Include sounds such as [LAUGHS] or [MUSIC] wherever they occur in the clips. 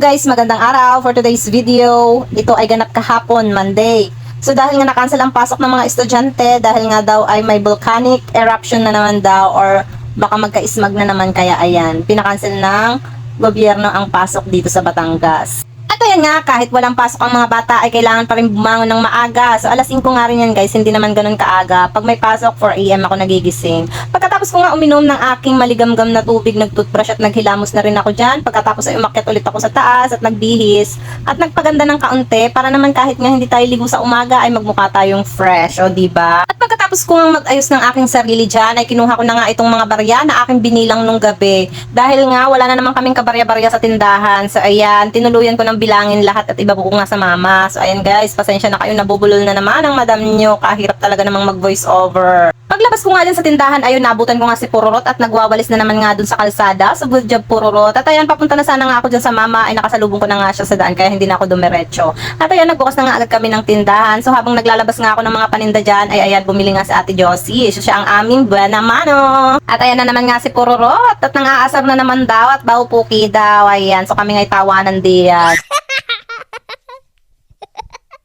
guys, magandang araw for today's video. Ito ay ganap kahapon, Monday. So dahil nga na-cancel ang pasok ng mga estudyante, dahil nga daw ay may volcanic eruption na naman daw or baka magka-ismag na naman kaya ayan, pinakancel ng gobyerno ang pasok dito sa Batangas. Ayan nga, kahit walang pasok ang mga bata ay kailangan pa rin bumangon ng maaga. So alas 5 nga rin yan guys, hindi naman ganun kaaga. Pag may pasok, 4am ako nagigising. Pagkatapos ko nga uminom ng aking maligamgam na tubig, nagtoothbrush at naghilamos na rin ako dyan. Pagkatapos ay umakyat ulit ako sa taas at nagbihis. At nagpaganda ng kaunti para naman kahit nga hindi tayo ligo sa umaga ay magmukha tayong fresh, o di ba? At pagkatapos ko nga mag-ayos ng aking sarili dyan, ay kinuha ko na nga itong mga barya na aking binilang nung gabi. Dahil nga wala na naman kaming kabarya-barya sa tindahan. So ayan, tinuluyan ko ng bilangin lahat at iba ko nga sa mama. So ayan guys, pasensya na kayo, nabubulol na naman ang madam nyo. Kahirap talaga namang mag-voice over. Paglabas ko nga dyan sa tindahan, ayun, nabutan ko nga si Pururot at nagwawalis na naman nga dun sa kalsada. So good job Pururot. At ayan, papunta na sana nga ako dyan sa mama, ay nakasalubong ko na nga siya sa daan, kaya hindi na ako dumiretso. At ayan, nagbukas na nga agad kami ng tindahan. So habang naglalabas nga ako ng mga paninda dyan, ay ayan, bumili nga si Ate Josie. Siya siya ang aming buena mano. At ayan na naman nga si Pururot. At nang-aasar na naman daw at baw puki daw. Ayan, so kami nga'y tawanan diyan.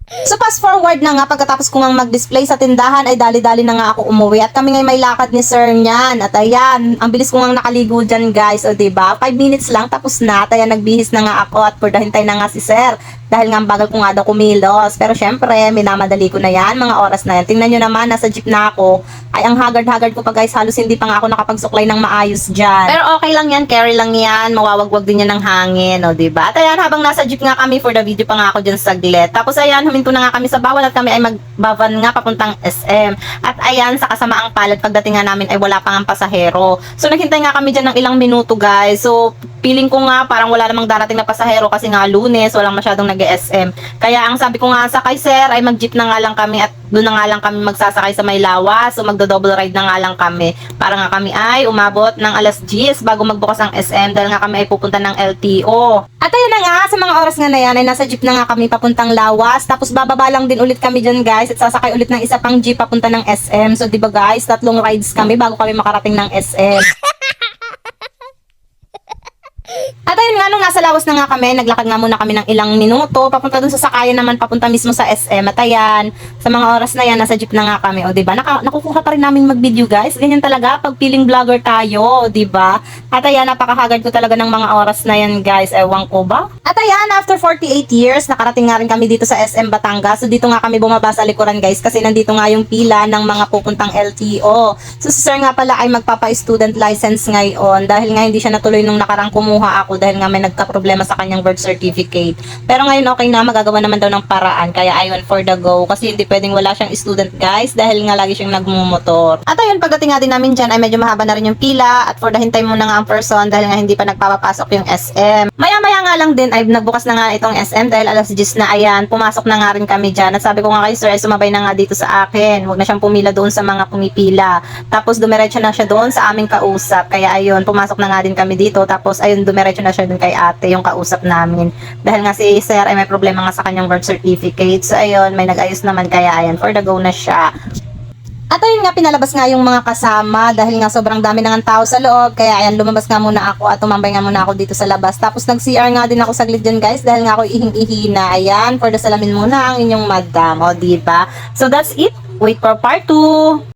So fast forward na nga pagkatapos ko nga mag-display sa tindahan ay dali-dali na nga ako umuwi. At kami ngay may lakad ni sir niyan. At ayan ang bilis ko nga nakaligo dyan guys. O ba diba? 5 minutes lang tapos na. At ayan nagbihis na nga ako at purdahin tayo na nga si sir. Dahil nga ang bagal ko nga daw kumilos. Pero syempre minamadali ko na yan mga oras na yan. Tingnan nyo naman nasa jeep na ako ay ang haggard-haggard ko pa guys halos hindi pa nga ako nakapagsuklay ng maayos dyan pero okay lang yan carry lang yan mawawagwag din yan ng hangin o diba at ayan habang nasa jeep nga kami for the video pa nga ako dyan saglit tapos ayan huminto na nga kami sa bawal at kami ay magbaban nga papuntang SM. At ayan, sa kasamaang palad, pagdating nga namin ay wala pang ang pasahero. So naghintay nga kami dyan ng ilang minuto guys. So feeling ko nga parang wala namang darating na pasahero kasi nga lunes, walang masyadong nag-SM. Kaya ang sabi ko nga sa kay sir ay mag-jeep na nga lang kami at doon na nga lang kami magsasakay sa may lawa. So magdo-double ride na nga lang kami. Para nga kami ay umabot ng alas 10 bago magbukas ang SM dahil nga kami ay pupunta ng LTO. At ayun na nga, sa mga oras nga na yan ay nasa jeep na nga kami papuntang lawas. Tapos bababa lang din ulit kami dyan guys at sasakay ulit ng isa pang jeep papunta ng SM. So di ba guys, tatlong rides kami bago kami makarating ng SM. [LAUGHS] At ayun nga, nung nasa lawas na nga kami, naglakad nga muna kami ng ilang minuto, papunta dun sa sakayan naman, papunta mismo sa SM. At ayan, sa mga oras na yan, nasa jeep na nga kami. O, diba? Naka, nakukuha pa rin namin mag-video, guys. Ganyan talaga, pag feeling vlogger tayo, o, diba? At ayan, napakahagard ko talaga ng mga oras na yan, guys. Ewan ko ba? At ayan, after 48 years, nakarating nga rin kami dito sa SM Batangas. So, dito nga kami bumaba sa likuran, guys, kasi nandito nga yung pila ng mga pupuntang LTO. So, si sir nga pala ay magpapa-student license ngayon dahil nga hindi siya natuloy nung nakarang kumuha ako dahil nga may nagka-problema sa kanyang birth certificate. Pero ngayon okay na, magagawa naman daw ng paraan. Kaya ayun, for the go. Kasi hindi pwedeng wala siyang student guys dahil nga lagi siyang nagmumotor. At ayun, pagdating nga din namin dyan ay medyo mahaba na rin yung pila at for the hintay muna nga ang person dahil nga hindi pa nagpapapasok yung SM. Maya-maya nga lang din ay nagbukas na nga itong SM dahil alas 10 na ayan, pumasok na nga rin kami dyan. At sabi ko nga kay sir ay sumabay na nga dito sa akin. Huwag na siyang pumila doon sa mga pumipila. Tapos dumiretso na siya doon sa aming kausap. Kaya ayun, pumasok na nga din kami dito. Tapos ayun, dumiretso na siya doon kay ate, yung kausap namin. Dahil nga si sir ay may problema nga sa kanyang birth certificate. So ayun, may nag-ayos naman kaya ayun, for the go na siya. At ayun nga, pinalabas nga yung mga kasama dahil nga sobrang dami na tao sa loob. Kaya ayan, lumabas nga muna ako at tumambay nga muna ako dito sa labas. Tapos nag-CR nga din ako saglit dyan guys dahil nga ako ihing-ihi na. Ayan, for the salamin muna ang inyong madam. O, diba? So that's it. Wait for part 2.